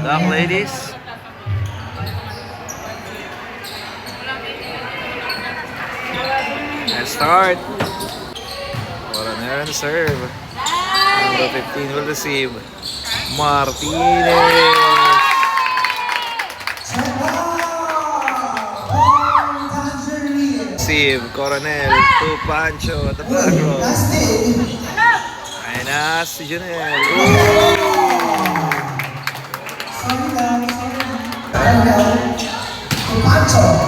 Luck, ladies. Let's start. Coronel on the serve. Number 15 will receive. Martinez. Receive. Coronel to Pancho at the back row. Ayun na si Junel. Ooh! Pancho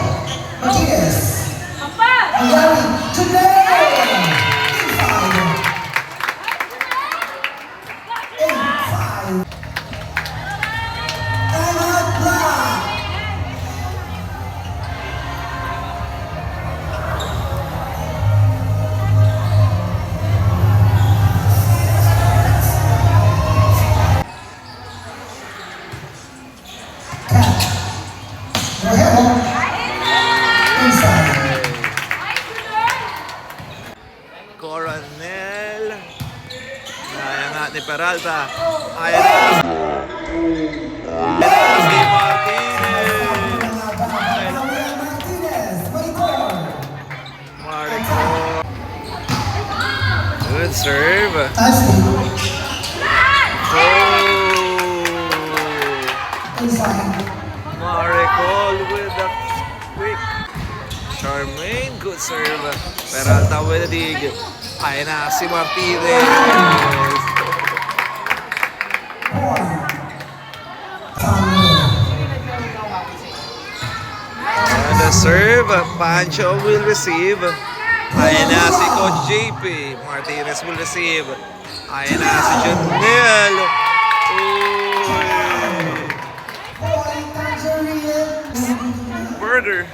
ni Peralta. Ayan na. Ayan na si Martinez. Marco. Good serve. Oh. Maricol with the quick. Charmaine, good serve. Peralta with the dig. Ayan na si Martinez. Pancho will receive. Ayan na si Coach JP. Martinez will receive. Ayan na si Janelle. Burger.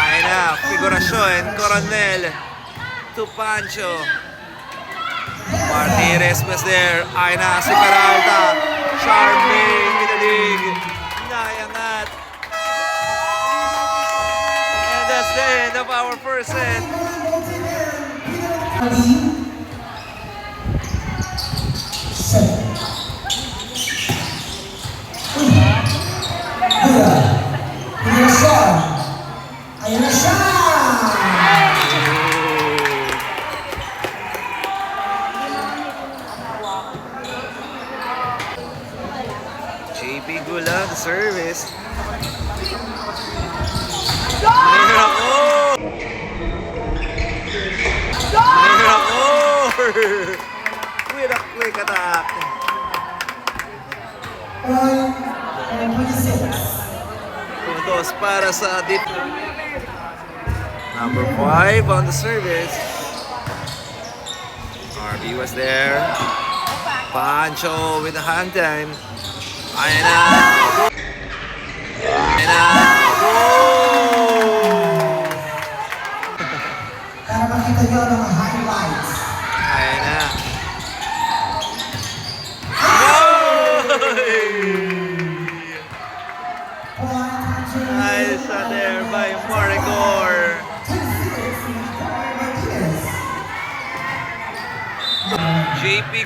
Ayan na, figurasyon. Coronel to Pancho. Martinez was there. Ayan na si Peralta. Charming of our first para sa deep. Number 5 on the service. RB was there. Pancho with the hand time. Ayan na. Ayan na. Para makita nyo ang mga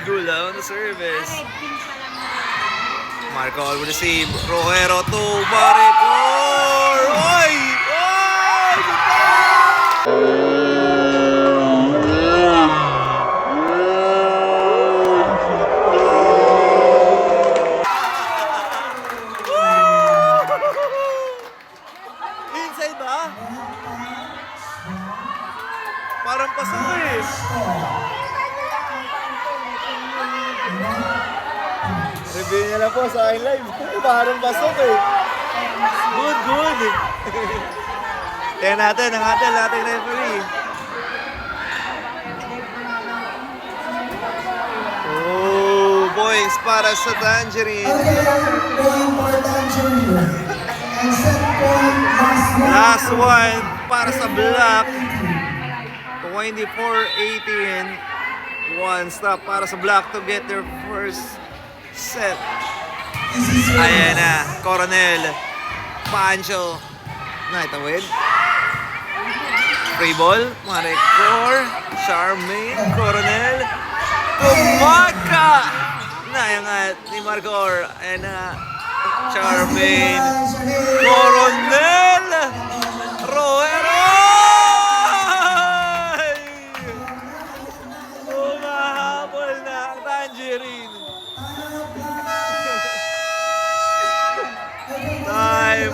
Gula on the service. Marco will receive. Rojero to Maricor. Lang po sa aking live. Parang pasok eh. Good, good. Tingnan natin ang ating ating referee. Oh, boys, para sa Tangerine. Again, point for Tangerine. And set point last one. Last one para sa Black. 24-18. One stop para sa Black to get their first set. Ayan na, Coronel, Pancho, Naitawid. Free ball, Maricor, Charmaine, Coronel, Tumaca! Nayangat ni Marcor. And uh, Charmaine. Coronel.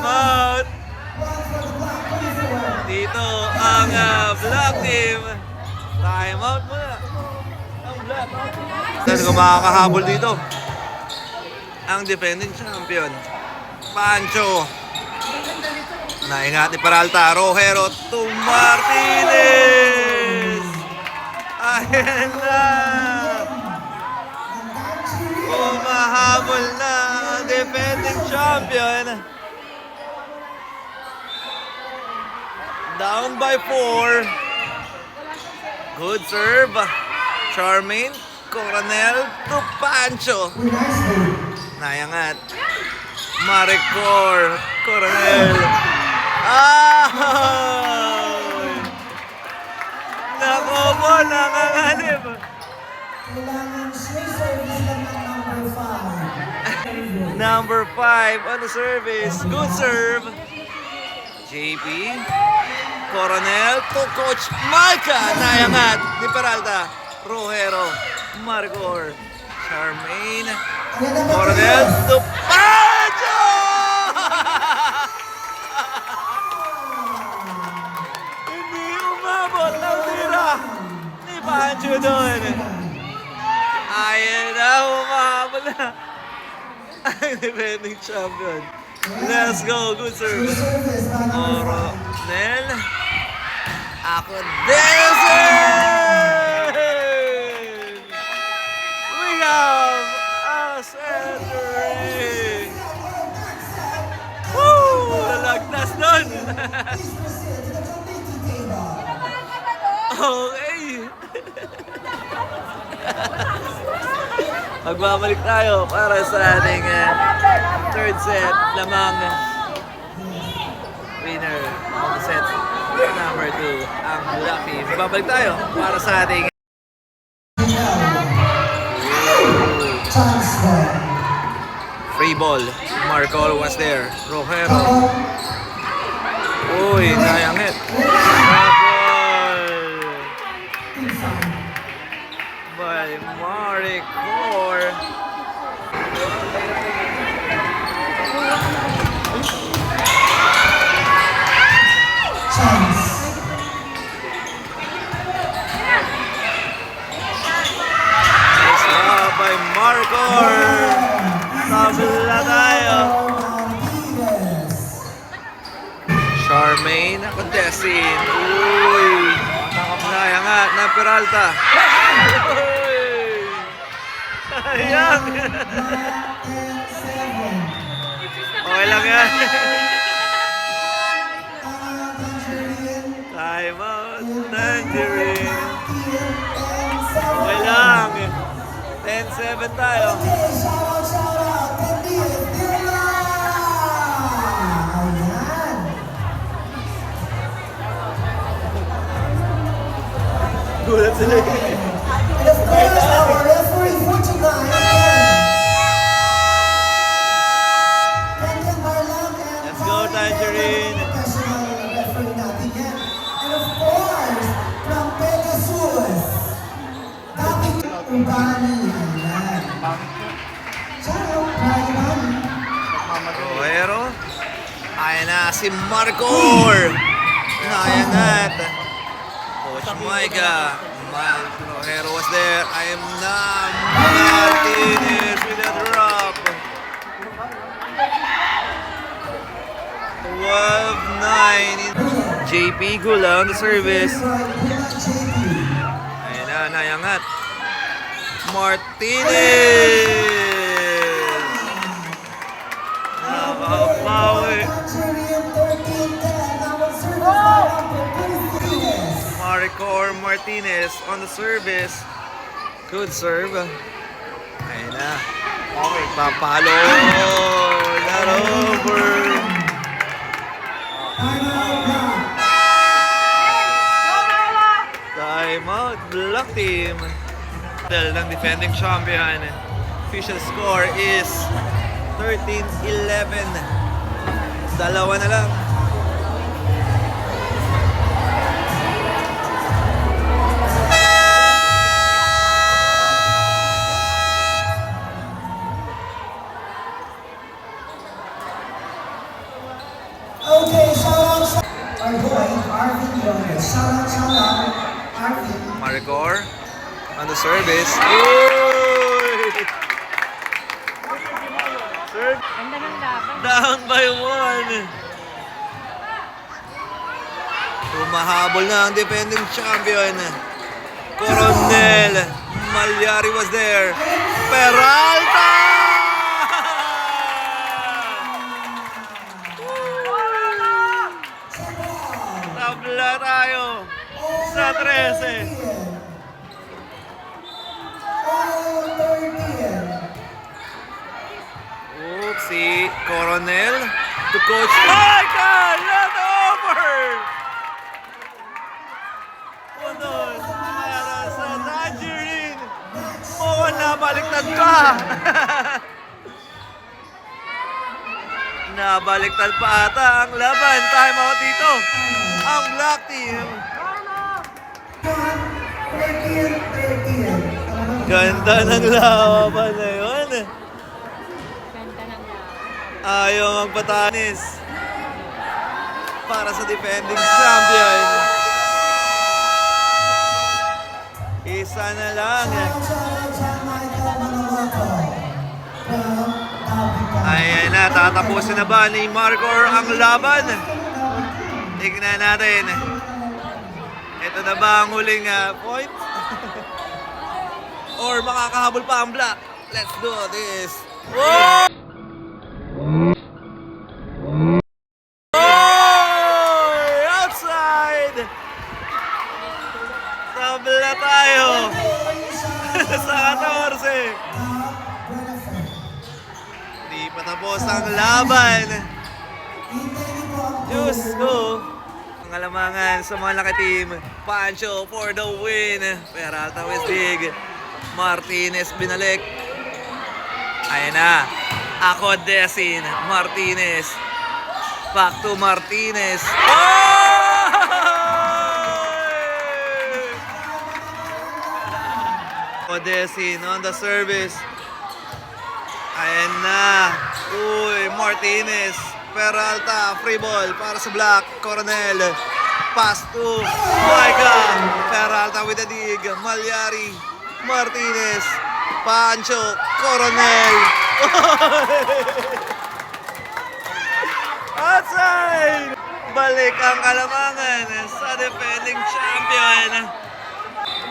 Out. Dito ang uh, black team. Time out muna. Ang black. Saan ko makakahabol dito? Ang defending champion. Pancho. Naingat ni Peralta. Rojero to Martinez. Ayan na. Umahabol na defending champion. Down by four. Good serve. Charmaine. Coronel to Pancho. Nayangat. Maricor. Coronel. Ah! Nako po, nanganganib. Kailangan ng number 5. Number 5 on the service. Good serve. JP. Coronel to Coach Malca. Nayangat ni Peralta. Rojero. Marcor. Charmaine. Coronel to Pancho! Hindi umabot ang tira ni Pancho doon. Ayan na, umabot na. Ang defending champion. Let's go, good service. Coronel. Ako Denzel! We have a centering! Woo! Lalagnas nun! okay! Magbabalik tayo para sa ating uh, third set lamang winner of set number 2 ang Team. Babalik tayo para sa ating free ball. Marcol was there. Rojero. Uy, nayangit. Seven. Okay lang yan. Time out. Tangerine. Okay lang. 10-7 tayo. Dilla. Ayan. Gulat sila Tangerine. Professional referee natin yan. And of course, from Pegasus, David Ubani. Ayan. Shout out, Ryan. Rojero. Ayan na si Marcor. Nayangat. Coach Micah. Ma- Rojero was there. I am na Martinez 12-9. JP Gula on the service. Ayan na, nayangat. Martinez! Napakapawi. Tangerine 13-10. Now on service by number 26. Maricor Martinez on the service. Good serve. Ayan na. Okay, papalo. Not over. Time out. Black team. Dahil ng defending champion. official score is 13-11. Dalawa na lang. Service. Serve down by one. Humahabol na ang defending champion. Coronel Malyari was there. Peralta! Tabla tayo sa 13. Si Coronel to Coach Michael Not over! Unod para sa Tangerine. Oo, nabaliktad pa! nabaliktad pa ata ang laban. Time out dito. Ang Black Team. 13, 13. Ganda ng laban na yun. Ayaw magpatanis para sa defending champion. Isa na lang. Ayan na, tatapusin na ba ni Marcor ang laban? Tignan natin. Ito na ba ang huling ah, point? Or makakahabol pa ang black? Let's do this. Whoa! Ang alamangan sa mga laki team. Pancho for the win. Peralta Westig. Martinez binalik. Ayan na. Ako Desin. Martinez. Back to Martinez. Oh! Odesin on the service. Ayan na. Uy, Martinez. Peralta, free ball para sa Black. Coronel. Pass to Maika. Peralta with the dig. Malyari. Martinez. Pancho. Coronel. Outside! Balik ang kalamangan sa defending champion.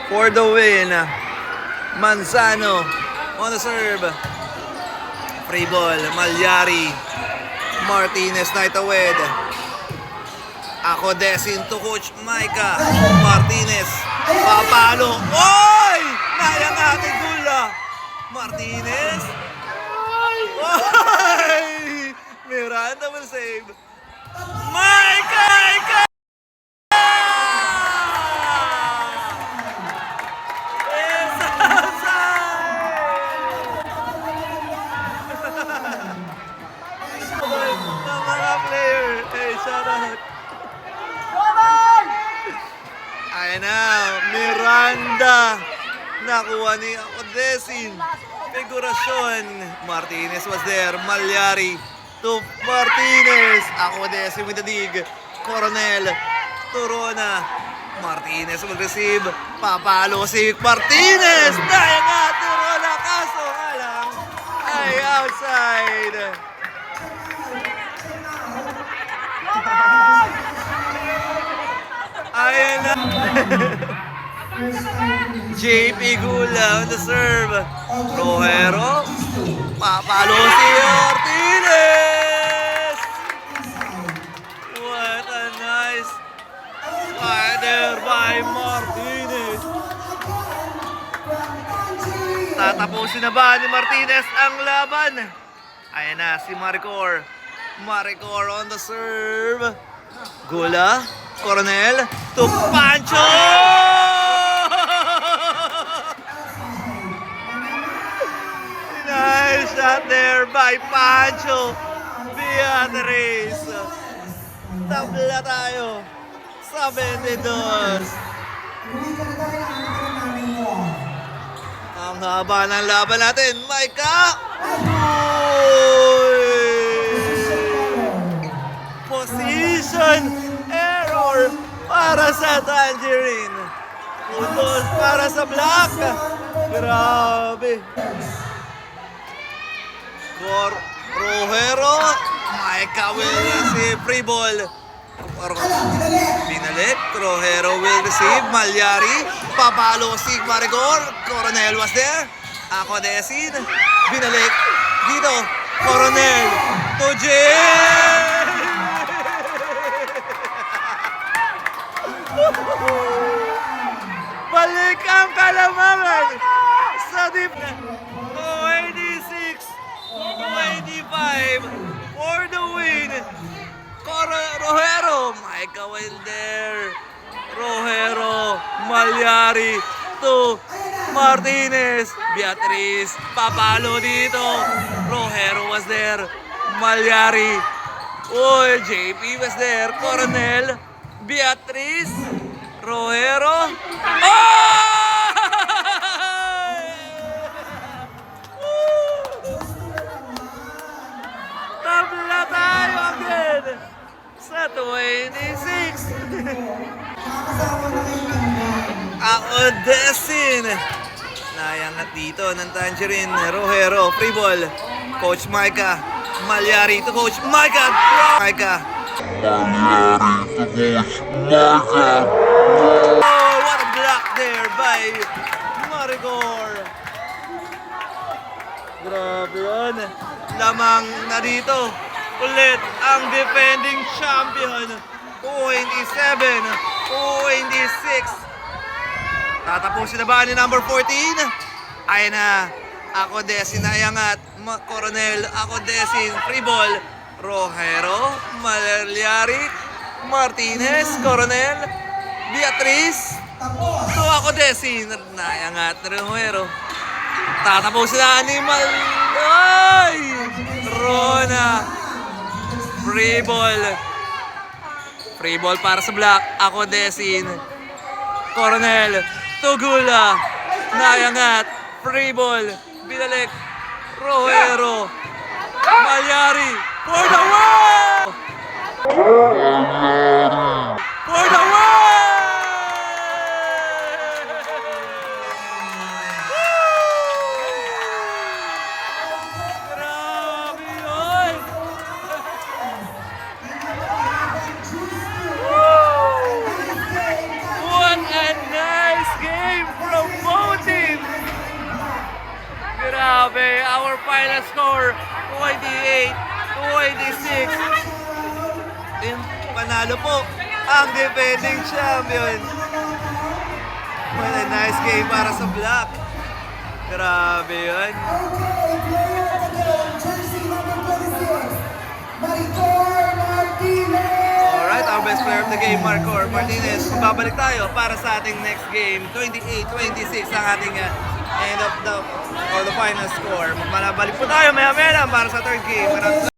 For the win, Manzano on the serve. Free ball, Malyari. Martinez Naitawed. Ako desin to Coach Maika. Martinez. Papalo. Oy! Nayang ating gula. Martinez. Oy! Miranda will save. Maika! Miranda. Nakuha ni Odesin. Figurasyon. Martinez was there. Malyari to Martinez. Ako Odesin with the dig. Coronel. Turona. Martinez will receive. Papalo si Martinez. Dahil nga, Turona. Kaso nga lang ay outside. Ayan na. JP Gula on the serve. Rojero. Papalo si Ortiz. What a nice spider by Martinez. Tatapusin na ba ni Martinez ang laban? Ayan na si Maricor. Maricor on the serve. Gula. Coronel. To Pancho! By Pancho Beatriz. Tabla tayo sa 22. Hindi ka na tayo ang haba ng laban natin, Maika! Position error para sa Tangerine. Putol para sa Black. Grabe. Cor Rojero. Maika will receive free ball. Binalik. Rojero will receive. Malyari. Papalo si Marigor. Coronel was there. Ako Desin. Binalik. Dito. Coronel. To Jay! Balik ang kalamangan sa deep na 26, 25 for the win. Coro Rojero, Micah Wilder, Rojero, Malyari to Martinez, Beatriz, papalo dito. Rojero was there, Malyari, Uy, JP was there, Coronel, Beatriz, Rojero. Tabla sa 26. Nakakasama na kayo ng Ako Desin. Nayangat dito ng Tangerine. Rojero, free ball. Coach Micah. Malyari to Coach Micah. Micah. Oh, what a block there by Marigor. Grabe yan. Lamang na dito. Ulit ang defending champion. 27, 26. Tatapusin na ba ni number 14? Ay na. Ako Desin nayangat. Ma- Coronel, ako Desin. Free ball. Rojero, Malalyari, Martinez, Coronel, Beatriz. So ako Desin. Nayangat na Rojero. Tatapusin na ni Mal... Ay! Rona. Free ball. Free ball para sa Black. Ako Desin. Coronel. Tugula. Nayangat. Free ball. Binalik. Rojero. Malyari. For the win! Final score, 28, 26. Team panalo po ang defending champion. What a nice game para sa Black. Grabe yun. okay, player of the game, jersey number 26, Maricor Martinez! Alright, our best player of the game, Marcor Martinez. Babalik tayo para sa ating next game. 28-26 ang ating uh, end of the or the final score. Manabalik po tayo maya-maya lang para sa third game. Maraming